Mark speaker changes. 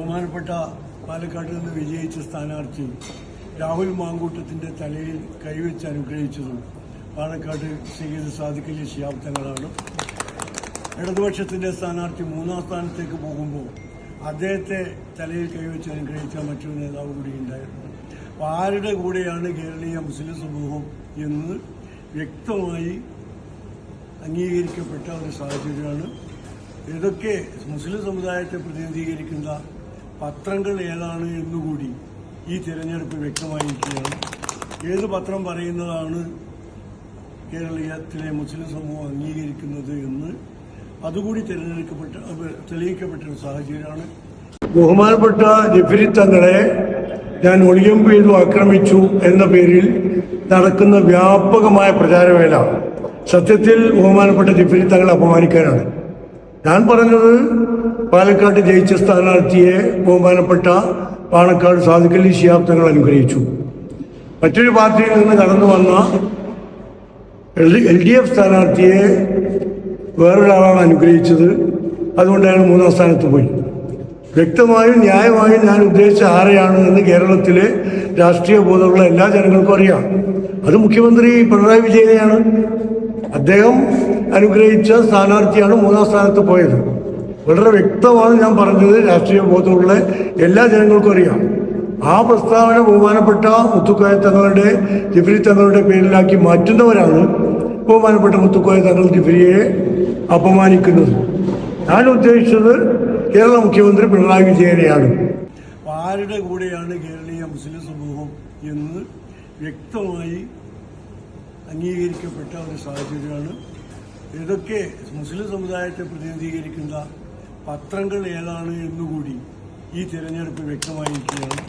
Speaker 1: ബഹുമാനപ്പെട്ട പാലക്കാട് നിന്ന് വിജയിച്ച സ്ഥാനാർത്ഥി രാഹുൽ മാങ്കൂട്ടത്തിന്റെ തലയിൽ കൈവച്ച് അനുഗ്രഹിച്ചതും പാലക്കാട് സയ്യിദ് സാദിഖലി ശിയാബ് തങ്ങളാണ്. ഇടതുപക്ഷത്തിന്റെ സ്ഥാനാർത്ഥി മൂന്നാം സ്ഥാനത്തേക്ക് പോകുമ്പോൾ അദ്ദേഹത്തെ തലയിൽ കൈവച്ച് അനുഗ്രഹിച്ച മറ്റൊരു നേതാവ് കൂടി ഉണ്ടായിരുന്നു. അപ്പോൾ ആരുടെ കൂടെയാണ് കേരളീയ മുസ്ലിം സമൂഹം എന്ന് വ്യക്തമായി അംഗീകരിക്കപ്പെട്ട ഒരു സാഹചര്യമാണ്. ഇതൊക്കെ മുസ്ലിം സമുദായത്തെ പ്രതിനിധീകരിക്കുന്ന പത്രങ്ങൾ ഏതാണ് എന്നുകൂടി ഈ തിരഞ്ഞെടുപ്പ് വ്യക്തമായിരിക്കുകയാണ്. ഏത് പത്രം പറയുന്നതാണ് കേരളീയത്തിലെ മുസ്ലിം സമൂഹം അംഗീകരിക്കുന്നത് എന്ന് അതുകൂടി തിരഞ്ഞെടുക്കപ്പെട്ട തെളിയിക്കപ്പെട്ട ഒരു സാഹചര്യമാണ്. ബഹുമാനപ്പെട്ട ജഫരി തങ്ങളെ ഞാൻ ഒളിയും പെയ്തു ആക്രമിച്ചു എന്ന പേരിൽ നടക്കുന്ന വ്യാപകമായ പ്രചാരവേല സത്യത്തിൽ ബഹുമാനപ്പെട്ട ജഫരി തങ്ങളെ അപമാനിക്കാനാണ്. ഞാൻ പറഞ്ഞത് പാലക്കാട് ജയിച്ച സ്ഥാനാർത്ഥിയെ ബഹുമാനപ്പെട്ട പാണക്കാട് സാധുക്കലി ശിയാബ് തങ്ങൾ അനുഗ്രഹിച്ചു. മറ്റൊരു പാർട്ടിയിൽ നിന്ന് കടന്നു വന്ന എൽ ഡി എഫ് സ്ഥാനാർത്ഥിയെ വേറൊരാളാണ് അനുഗ്രഹിച്ചത്. അതുകൊണ്ട് അയാൾ മൂന്നാം സ്ഥാനത്ത് പോയി. വ്യക്തമായും ന്യായമായും ഞാൻ ഉദ്ദേശിച്ച ആരെയാണ് എന്ന് കേരളത്തിലെ രാഷ്ട്രീയ ബോധമുള്ള എല്ലാ ജനങ്ങൾക്കും അറിയാം. അത് മുഖ്യമന്ത്രി പിണറായി വിജയനെയാണ്. അദ്ദേഹം അനുഗ്രഹിച്ച സ്ഥാനാർത്ഥിയാണ് മൂന്നാം സ്ഥാനത്ത് പോയത്. വളരെ വ്യക്തമാണ് ഞാൻ പറഞ്ഞത്. രാഷ്ട്രീയ ബോധമുള്ള എല്ലാ ജനങ്ങൾക്കും അറിയാം. ആ പ്രസ്താവന ബഹുമാനപ്പെട്ട മുത്തുക്കോയ തങ്ങളുടെ ജിഫ്രി തങ്ങളുടെ പേരിലാക്കി മാറ്റുന്നവരാണ് ബഹുമാനപ്പെട്ട മുത്തുക്കോയ തങ്ങൾ ജിഫ്രിയെ അപമാനിക്കുന്നത്. ഞാൻ ഉദ്ദേശിച്ചത് കേരള മുഖ്യമന്ത്രി പിണറായി വിജയനെയാണ്. ആരുടെ കൂടെയാണ് കേരളീയ മുസ്ലിം സമൂഹം എന്ന് വ്യക്തമായി അംഗീകരിക്കപ്പെട്ട ഒരു സാഹചര്യമാണ്. ഇതൊക്കെ മുസ്ലിം സമുദായത്തെ പ്രതിനിധീകരിക്കുന്ന പത്രങ്ങൾ ഏതാണ് എന്നുകൂടി ഈ തിരഞ്ഞെടുപ്പ് വ്യക്തമായിരിക്കുകയാണ്.